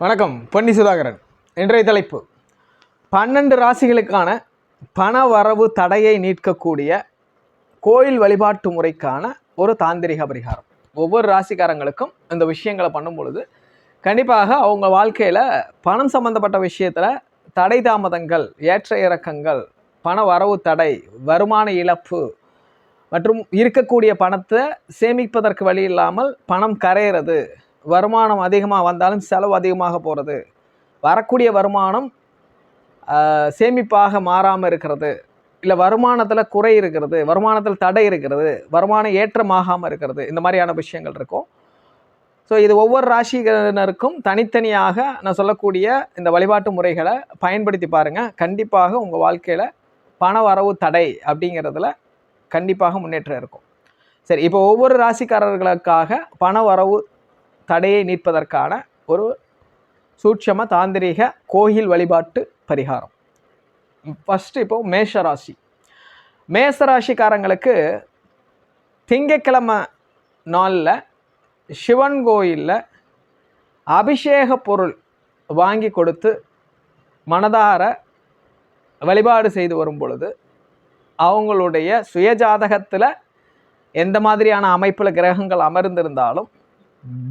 வணக்கம் பொன்னி சுதாகரன். இன்றைய தலைப்பு பன்னெண்டு ராசிகளுக்கான பண வரவு தடையை நீட்கக்கூடிய கோயில் வழிபாட்டு முறைக்கான ஒரு தாந்திரிக பரிகாரம். ஒவ்வொரு ராசிக்காரங்களுக்கும் இந்த விஷயங்களை பண்ணும் பொழுது கண்டிப்பாக அவங்க வாழ்க்கையில் பணம் சம்பந்தப்பட்ட விஷயத்தில் தடை தாமதங்கள் ஏற்ற இறக்கங்கள் பண வரவு தடை வருமான இழப்பு மற்றும் இருக்கக்கூடிய பணத்தை சேமிப்பதற்கு வழி இல்லாமல் பணம் கரையிறது வருமானம் அதிகமாக வந்தாலும் செலவு அதிகமாக போகிறது வரக்கூடிய வருமானம் சேமிப்பாக மாறாமல் இருக்கிறது. இல்லை வருமானத்தில் குறை இருக்கிறது வருமானத்தில் தடை இருக்கிறது வருமானம் ஏற்றமாகாமல் இருக்கிறது. இந்த மாதிரியான விஷயங்கள் இருக்கும். ஸோ இது ஒவ்வொரு ராசியினருக்கும் தனித்தனியாக நான் சொல்லக்கூடிய இந்த வழிபாட்டு முறைகளை பயன்படுத்தி பாருங்கள் கண்டிப்பாக உங்கள் வாழ்க்கையில் பண வரவு தடை அப்படிங்கிறதுல கண்டிப்பாக முன்னேற்றம் இருக்கும். சரி இப்போ ஒவ்வொரு ராசிக்காரர்களுக்காக பண வரவு தடையை நீட்பதற்கான ஒரு சூட்சம தாந்திரீக கோயில் வழிபாட்டு பரிகாரம். ஃபஸ்ட்டு இப்போ மேஷ மேசராசிக்காரங்களுக்கு திங்கக்கிழமை ராசிக்காரங்களுக்கு நாளில் சிவன் கோயிலில் அபிஷேக பொருள் வாங்கி கொடுத்து மனதார வழிபாடு செய்து வரும் பொழுது அவங்களுடைய சுயஜாதகத்தில் எந்த மாதிரியான அமைப்பில் கிரகங்கள் அமர்ந்திருந்தாலும்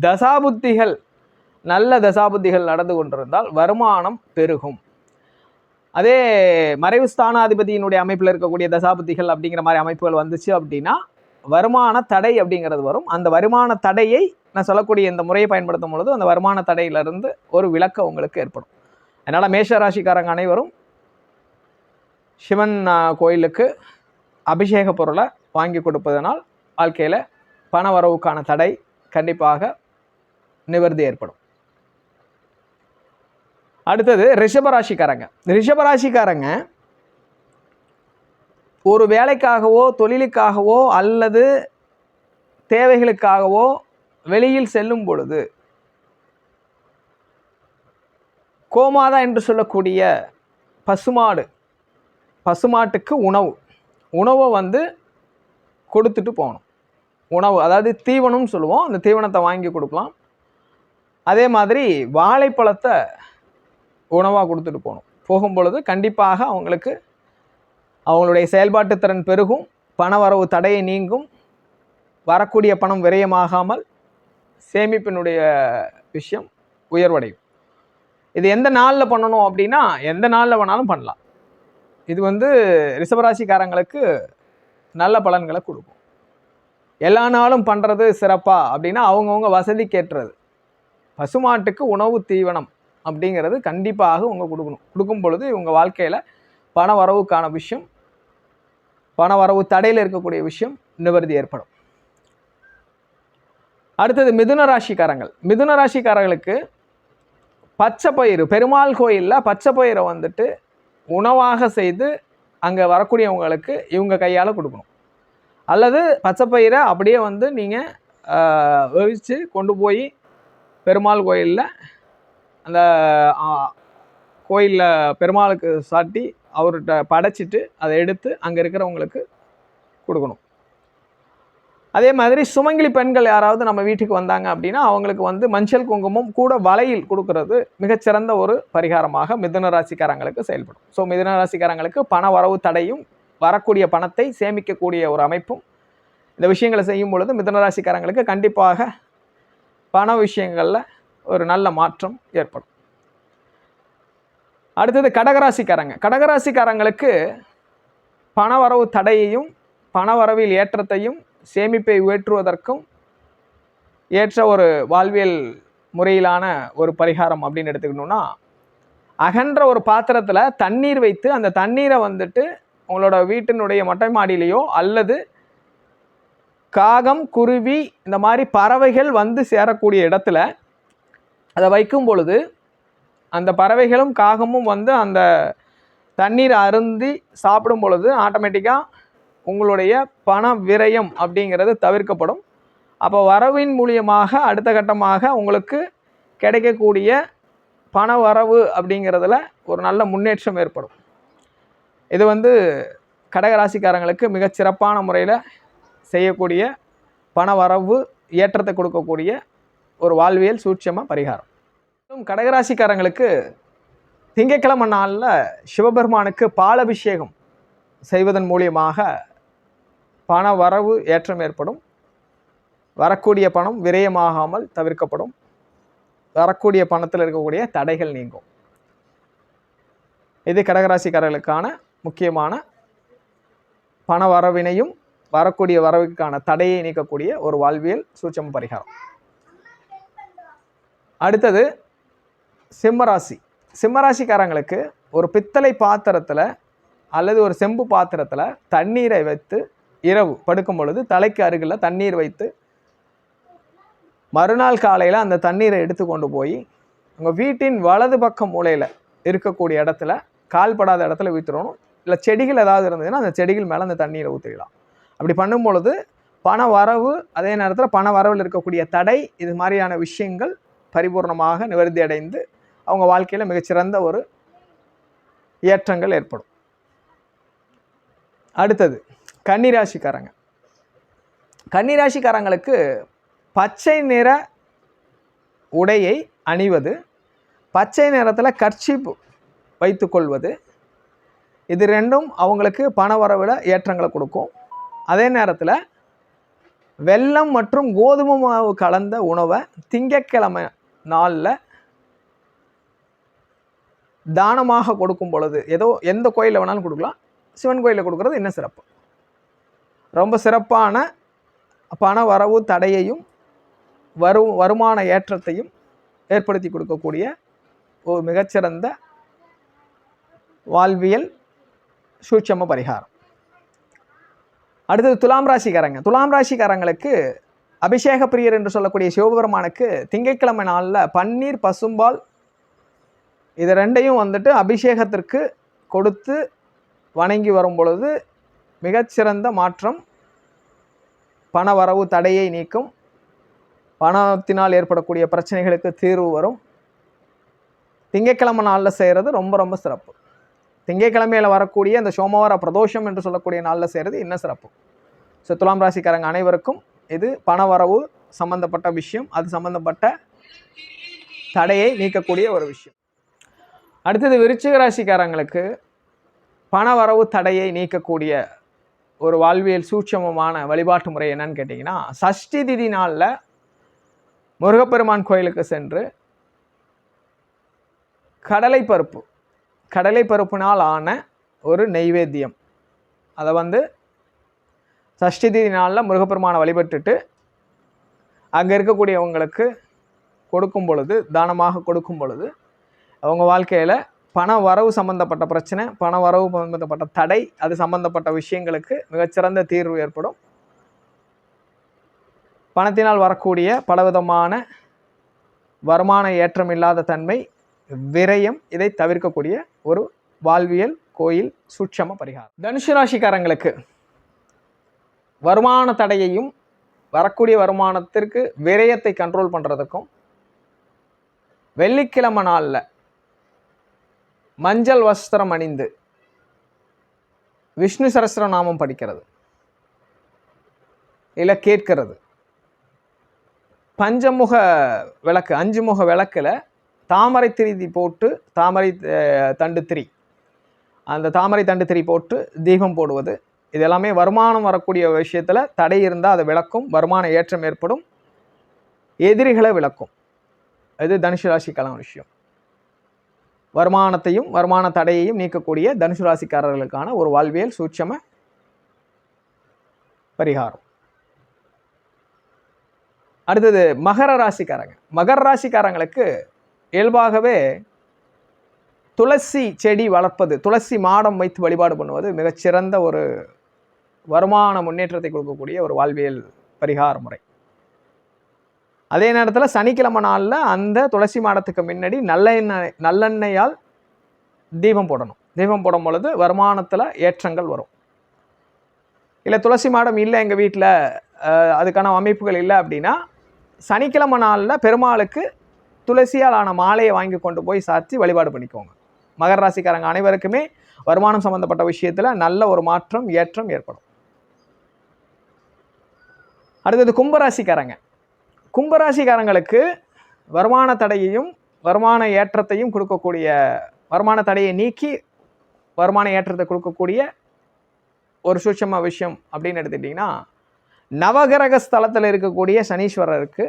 தசாபுத்திகள் நல்ல தசாபுத்திகள் நடந்து கொண்டிருந்தால் வருமானம் பெருகும். அதே மறைவு ஸ்தானாதிபதியினுடைய அமைப்பில் இருக்கக்கூடிய தசாபுத்திகள் அப்படிங்கிற மாதிரி அமைப்புகள் வந்துச்சு அப்படின்னா வருமான தடை அப்படிங்கிறது வரும். அந்த வருமான தடையை நான் சொல்லக்கூடிய இந்த முறையை பயன்படுத்தும் பொழுது அந்த வருமான தடையிலிருந்து ஒரு விளக்கம் உங்களுக்கு ஏற்படும். அதனால் மேஷ ராசிக்காரங்க அனைவரும் சிவன் கோயிலுக்கு அபிஷேக பொருளை வாங்கி கொடுப்பதனால் வாழ்க்கையில் பண வரவுக்கான தடை கண்டிப்பாக நிவர்த்தி ஏற்படும். அடுத்தது ரிஷபராசிக்காரங்க. ரிஷபராசிக்காரங்க ஒரு வேலைக்காகவோ தொழிலுக்காகவோ அல்லது தேவைகளுக்காகவோ வெளியில் செல்லும் பொழுது கோமாதா என்று சொல்லக்கூடிய பசுமாடு பசுமாட்டுக்கு உணவு. உணவை வந்து கொடுத்துட்டு போகணும். உணவு அதாவது தீவனம்னு சொல்லுவோம். அந்த தீவனத்தை வாங்கி கொடுக்கலாம். அதே மாதிரி வாழைப்பழத்தை உணவாக கொடுத்துட்டு போகணும். போகும் பொழுது கண்டிப்பாக அவங்களுக்கு அவங்களுடைய செயல்பாட்டு திறன் பெருகும். பண வரவு தடையை நீங்கும். வரக்கூடிய பணம் விரயமாகாமல் சேமிப்பினுடைய விஷயம் உயர்வடையும். இது எந்த நாளில் பண்ணணும் அப்படின்னா எந்த நாளில் வேணாலும் பண்ணலாம். இது வந்து ரிஷபராசிக்காரங்களுக்கு நல்ல பலன்களை கொடுக்கும். எல்லா நாளும் பண்ணுறது சிறப்பாக அப்படின்னா அவங்கவுங்க வசதிக்கேற்றது பசுமாட்டுக்கு உணவு தீவனம் அப்படிங்கிறது கண்டிப்பாக உங்க கொடுக்கணும். கொடுக்கும் பொழுது இவங்க வாழ்க்கையில் பண வரவுக்கான விஷயம் பண வரவு தடையில் இருக்கக்கூடிய விஷயம் நிவர்த்தி ஏற்படும். அடுத்தது மிதுன ராசிக்காரங்கள். மிதுன ராசிக்காரர்களுக்கு பச்சை பயிறு பெருமாள் கோயிலில் பச்சை பயிரை வந்துட்டு உணவாக செய்து அங்கே வரக்கூடியவங்களுக்கு இவங்க கையால் கொடுக்கணும். அல்லது பச்சை பயிரை அப்படியே வந்து நீங்கள் வேவிச்சு கொண்டு போய் பெருமாள் கோயிலில் அந்த கோயிலில் பெருமாளுக்கு சாட்டி அவர்கிட்ட படைச்சிட்டு அதை எடுத்து அங்கே இருக்கிறவங்களுக்கு கொடுக்கணும். அதே மாதிரி சுமங்கிலி பெண்கள் யாராவது நம்ம வீட்டுக்கு வந்தாங்க அப்படின்னா அவங்களுக்கு வந்து மஞ்சள் குங்குமம் கூட வலையில் கொடுக்கறது மிகச்சிறந்த ஒரு பரிகாரமாக மிதுன ராசிக்காரங்களுக்கு செயல்படும். ஸோ மிதுன ராசிக்காரங்களுக்கு பண வரவு தடையும் வரக்கூடிய பணத்தை சேமிக்கக்கூடிய ஒரு அமைப்பும் இந்த விஷயங்களை செய்யும் பொழுது மிதனராசிக்காரங்களுக்கு கண்டிப்பாக பண விஷயங்களில் ஒரு நல்ல மாற்றம் ஏற்படும். அடுத்தது கடகராசிக்காரங்க. கடகராசிக்காரங்களுக்கு பணவரவு தடையையும் பணவரவில் ஏற்றத்தையும் சேமிப்பை உயற்றுவதற்கும் ஏற்ற ஒரு வாழ்வியல் முறையிலான ஒரு பரிகாரம் அப்படின்னு எடுத்துக்கணும்னா அகன்ற ஒரு பாத்திரத்தில் தண்ணீர் வைத்து அந்த தண்ணீரை வந்துட்டு உங்களோட வீட்டினுடைய மொட்டை மாடியிலையோ அல்லது காகம் குருவி இந்த மாதிரி பறவைகள் வந்து சேரக்கூடிய இடத்துல அதை வைக்கும் பொழுது அந்த பறவைகளும் காகமும் வந்து அந்த தண்ணீர் அருந்தி சாப்பிடும் பொழுது ஆட்டோமேட்டிக்காக உங்களுடைய பண விரயம் அப்படிங்கிறது தவிர்க்கப்படும். அப்போ வரவின் மூலியமாக அடுத்த கட்டமாக உங்களுக்கு கிடைக்கக்கூடிய பண வரவு அப்படிங்கிறதுல ஒரு நல்ல முன்னேற்றம் ஏற்படும். இது வந்து கடகராசிக்காரங்களுக்கு மிகச் சிறப்பான முறையில் செய்யக்கூடிய பண வரவு ஏற்றத்தை கொடுக்கக்கூடிய ஒரு வாழ்வியல் சூட்சம பரிகாரம். இன்னும் கடகராசிக்காரங்களுக்கு திங்கட்கிழமை நாளில் சிவபெருமானுக்கு பாலபிஷேகம் செய்வதன் மூலியமாக பண வரவு ஏற்றம் ஏற்படும். வரக்கூடிய பணம் விரயமாகாமல் தவிர்க்கப்படும். வரக்கூடிய பணத்தில் இருக்கக்கூடிய தடைகள் நீங்கும். இது கடகராசிக்காரர்களுக்கான முக்கியமான பண வரவினையும் வரக்கூடிய வரவுக்கான தடையை நீக்கக்கூடிய ஒரு வாழ்வியல் சூட்சம பரிகாரம். அடுத்தது சிம்மராசி. சிம்மராசிக்காரங்களுக்கு ஒரு பித்தளை பாத்திரத்தில் அல்லது ஒரு செம்பு பாத்திரத்தில் தண்ணீரை வைத்து இரவு படுக்கும் பொழுது தலைக்கு அருகில் தண்ணீர் வைத்து மறுநாள் காலையில் அந்த தண்ணீரை எடுத்து கொண்டு போய் உங்கள் வீட்டின் வலது பக்கம் மூலையில் இருக்கக்கூடிய இடத்துல கால்படாத இடத்துல ஊற்றிடணும் இல்லை செடிகள் ஏதாவது இருந்ததுன்னா அந்த செடிகள் மேலே அந்த தண்ணீரை ஊற்றிடலாம் அப்படி பண்ணும் பொழுது பண வரவு அதே நேரத்தில் பண வரவில் இருக்கக்கூடிய தடை இது மாதிரியான விஷயங்கள் பரிபூர்ணமாக நிவர்த்தி அடைந்து அவங்க வாழ்க்கையில் மிகச்சிறந்த ஒரு ஏற்றங்கள் ஏற்படும். அடுத்தது கன்னிராசிக்காரங்க. கன்னிராசிக்காரங்களுக்கு பச்சை நிற உடையை அணிவது பச்சை நிறத்தில் கர்ச்சிப் வைத்துக்கொள்வது இது ரெண்டும் அவங்களுக்கு பண வரவில் ஏற்றங்களை கொடுக்கும். அதே நேரத்தில் வெல்லம் மற்றும் கோதுமை மாவு கலந்த உணவை திங்கக்கிழமை நாளில் தானமாக கொடுக்கும் பொழுது ஏதோ எந்த கோயிலில் வேணாலும் கொடுக்கலாம். சிவன் கோயிலில் கொடுக்குறது இன்னும் சிறப்பு. ரொம்ப சிறப்பான பண வரவு தடையையும் வரு வருமான ஏற்றத்தையும் ஏற்படுத்தி கொடுக்கக்கூடிய ஒரு மிகச்சிறந்த வாழ்வியல் சூட்சம பரிகாரம். அடுத்தது துலாம் ராசிக்காரங்க. துலாம் ராசிக்காரங்களுக்கு அபிஷேக பிரியர் என்று சொல்லக்கூடிய சிவபெருமானுக்கு திங்கட்கிழமை நாளில் பன்னீர் பசும்பால் இது ரெண்டையும் வந்துட்டு அபிஷேகத்திற்கு கொடுத்து வணங்கி வரும் பொழுது மிகச்சிறந்த மாற்றம். பண வரவு தடையை நீக்கும். பணத்தினால் ஏற்படக்கூடிய பிரச்சனைகளுக்கு தீர்வு வரும். திங்கட்கிழமை நாளில் செய்கிறது ரொம்ப ரொம்ப சிறப்பு. திங்கட்கிழமையில் வரக்கூடிய அந்த சோமவார பிரதோஷம் என்று சொல்லக்கூடிய நாளில் செய்கிறது இன்னும் சிறப்பு. ஸோ துலாம் ராசிக்காரங்க அனைவருக்கும் இது பண வரவு சம்பந்தப்பட்ட விஷயம். அது சம்பந்தப்பட்ட தடையை நீக்கக்கூடிய ஒரு விஷயம். அடுத்தது விருச்சிக ராசிக்காரங்களுக்கு பண வரவு தடையை நீக்கக்கூடிய ஒரு வாழ்வியல் சூட்சமமான வழிபாட்டு முறை என்னன்னு கேட்டிங்கன்னா சஷ்டி திதி நாளில் முருகப்பெருமான் கோயிலுக்கு சென்று கடலை பருப்பு கடலை பருப்பினால் ஆன ஒரு நெய்வேத்தியம். அதை வந்து சஷ்டி நாளில் முருகப்பெருமானை வழிபட்டுட்டு அங்கே இருக்கக்கூடியவங்களுக்கு கொடுக்கும் பொழுது தானமாக கொடுக்கும் பொழுது அவங்க வாழ்க்கையில் பண வரவு சம்பந்தப்பட்ட பிரச்சனை பண வரவு சம்பந்தப்பட்ட தடை அது சம்பந்தப்பட்ட விஷயங்களுக்கு மிகச்சிறந்த தீர்வு ஏற்படும். பணத்தினால் வரக்கூடிய பலவிதமான வருமான ஏற்றம் இல்லாத தன்மை விரயம் இதை தவிர்க்கக்கூடிய ஒரு வாழ்வியல் கோயில் சூட்சம பரிகாரம். தனுசு ராசிக்காரங்களுக்கு வருமான தடையையும் வரக்கூடிய வருமானத்திற்கு விரயத்தை கண்ட்ரோல் பண்ணுறதுக்கும் வெள்ளிக்கிழமை நாளில் மஞ்சள் வஸ்திரம் அணிந்து விஷ்ணு சரஸ்வர நாமம் படிக்கிறது. இல்லை கேட்கிறது. பஞ்சமுக விளக்கு அஞ்சு முக விளக்கில் தாமரை திரி போட்டு தாமரை தண்டு திரி. அந்த தாமரை தண்டு திரி போட்டு தீபம் போடுவது. இது எல்லாமே வருமானம் வரக்கூடிய விஷயத்தில் தடை இருந்தால் அதை விளக்கும். வருமான ஏற்றம் ஏற்படும். எதிரிகளை விளக்கும். இது தனுசு ராசிக்கான விஷயம். வருமானத்தையும் வருமான தடையையும் நீக்கக்கூடிய தனுசு ராசிக்காரர்களுக்கான ஒரு வாழ்வியல் சூட்சம பரிகாரம். அடுத்தது மகர ராசிக்காரங்க. மகர ராசிக்காரங்களுக்கு இயல்பாகவே துளசி செடி வளர்ப்பது துளசி மாடம் வைத்து வழிபாடு பண்ணுவது மிகச்சிறந்த ஒரு வருமான முன்னேற்றத்தை கொடுக்கக்கூடிய ஒரு வாழ்வியல் பரிகார முறை. அதே நேரத்தில் சனிக்கிழமை நாளில் அந்த துளசி மாடத்துக்கு முன்னாடி நல்லெண்ணெய் நல்லெண்ணெயால் தீபம் போடணும். தீபம் போடும் பொழுது வருமானத்தில் ஏற்றங்கள் வரும். இல்லை துளசி மாடம் இல்லை எங்கள் வீட்டில் அதுக்கான அமைப்புகள் இல்லை அப்படின்னா சனிக்கிழமை நாளில் பெருமாளுக்கு துளசியால் ஆன மாலையை வாங்கி கொண்டு போய் சாத்தி வழிபாடு பண்ணிக்கோங்க. மகர ராசிக்காரங்க அனைவருக்குமே வருமானம் சம்பந்தப்பட்ட விஷயத்தில் நல்ல ஒரு மாற்றம் ஏற்றம் ஏற்படும். அடுத்தது கும்பராசிக்காரங்க. கும்பராசிக்காரங்களுக்கு வருமான தடையையும் வருமான ஏற்றத்தையும் கொடுக்கக்கூடிய வருமான தடையை நீக்கி வருமான ஏற்றத்தை கொடுக்கக்கூடிய ஒரு சூட்சம விஷயம் அப்படின்னு எடுத்துட்டிங்கன்னா நவகிரக ஸ்தலத்தில் இருக்கக்கூடிய சனீஸ்வரருக்கு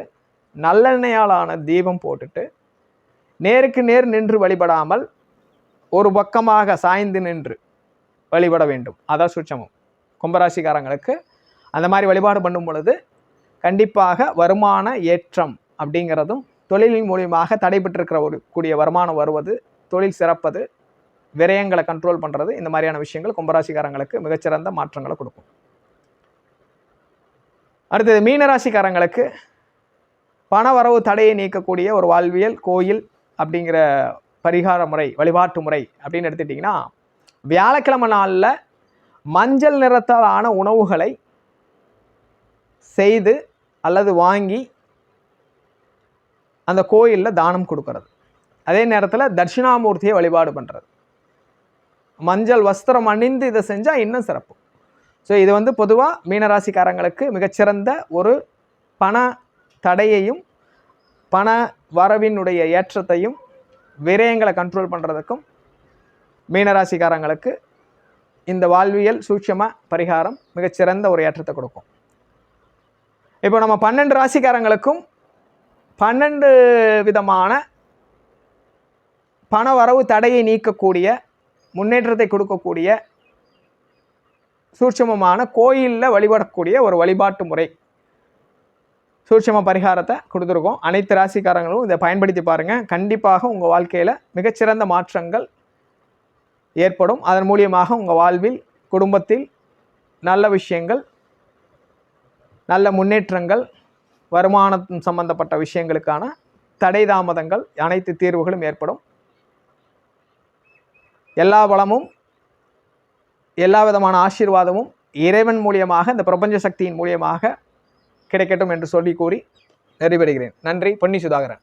நல்லெண்ணெயாலான தீபம் போட்டுட்டு நேருக்கு நேர் நின்று வழிபடாமல் ஒரு பக்கமாக சாய்ந்து நின்று வழிபட வேண்டும். அதான் சுட்சமம். கும்பராசிக்காரங்களுக்கு அந்த மாதிரி வழிபாடு பண்ணும் பொழுது கண்டிப்பாக வருமான ஏற்றம் அப்படிங்கிறதும் தொழிலின் மூலியமாக தடைபெற்றிருக்கிற ஒரு கூடிய வருமானம் வருவது தொழில் சிறப்பது விரயங்களை கண்ட்ரோல் பண்ணுறது இந்த மாதிரியான விஷயங்கள் கும்பராசிக்காரங்களுக்கு மிகச்சிறந்த மாற்றங்களை கொடுக்கும். அடுத்தது மீனராசிக்காரங்களுக்கு பணவரவு தடையை நீக்கக்கூடிய ஒரு வாழ்வியல் கோயில் அப்படிங்கிற பரிகார முறை வழிபாட்டு முறை அப்படின்னு எடுத்துட்டிங்கன்னா வியாழக்கிழமை நாளில் மஞ்சள் நிறத்தாலான உணவுகளை செய்து அல்லது வாங்கி அந்த கோயிலில் தானம் கொடுக்கறது. அதே நேரத்தில் தட்சிணாமூர்த்தியை வழிபாடு பண்ணுறது மஞ்சள் வஸ்திரம் அணிந்து இதை செஞ்சால் இன்னும் சிறப்பு. ஸோ இது வந்து பொதுவாக மீனராசிக்காரங்களுக்கு மிகச்சிறந்த ஒரு பண தடையையும் பண வரவினுடைய ஏற்றத்தையும் விரயங்களை கண்ட்ரோல் பண்ணுறதுக்கும் மீனராசிக்காரங்களுக்கு இந்த வாழ்வியல் சூட்சம பரிகாரம் மிகச்சிறந்த ஒரு ஏற்றத்தை கொடுக்கும். இப்போ நம்ம பன்னெண்டு ராசிக்காரங்களுக்கும் பன்னெண்டு விதமான பண வரவு தடையை நீக்கக்கூடிய முன்னேற்றத்தை கொடுக்கக்கூடிய சூட்சமமான கோயிலில் வழிபடக்கூடிய ஒரு வழிபாட்டு முறை. சூட்சம பரிகாரத்தை கொடுத்துருக்கோம். அனைத்து ராசிக்காரங்களும் இதை பயன்படுத்தி பாருங்கள் கண்டிப்பாக உங்கள் வாழ்க்கையில் மிகச்சிறந்த மாற்றங்கள் ஏற்படும். அதன் மூலியமாக உங்கள் வாழ்வில் குடும்பத்தில் நல்ல விஷயங்கள் நல்ல முன்னேற்றங்கள் வருமானம் சம்பந்தப்பட்ட விஷயங்களுக்கான தடை தாமதங்கள் அனைத்து தீர்வுகளும் ஏற்படும். எல்லா வளமும் எல்லா விதமான ஆசீர்வாதமும் இறைவன் மூலியமாக இந்த பிரபஞ்ச சக்தியின் மூலியமாக கிடைக்கட்டும் என்று சொல்லி கூறி நிறைவேறுகிறேன். நன்றி. பொன்னி சுதாகரன்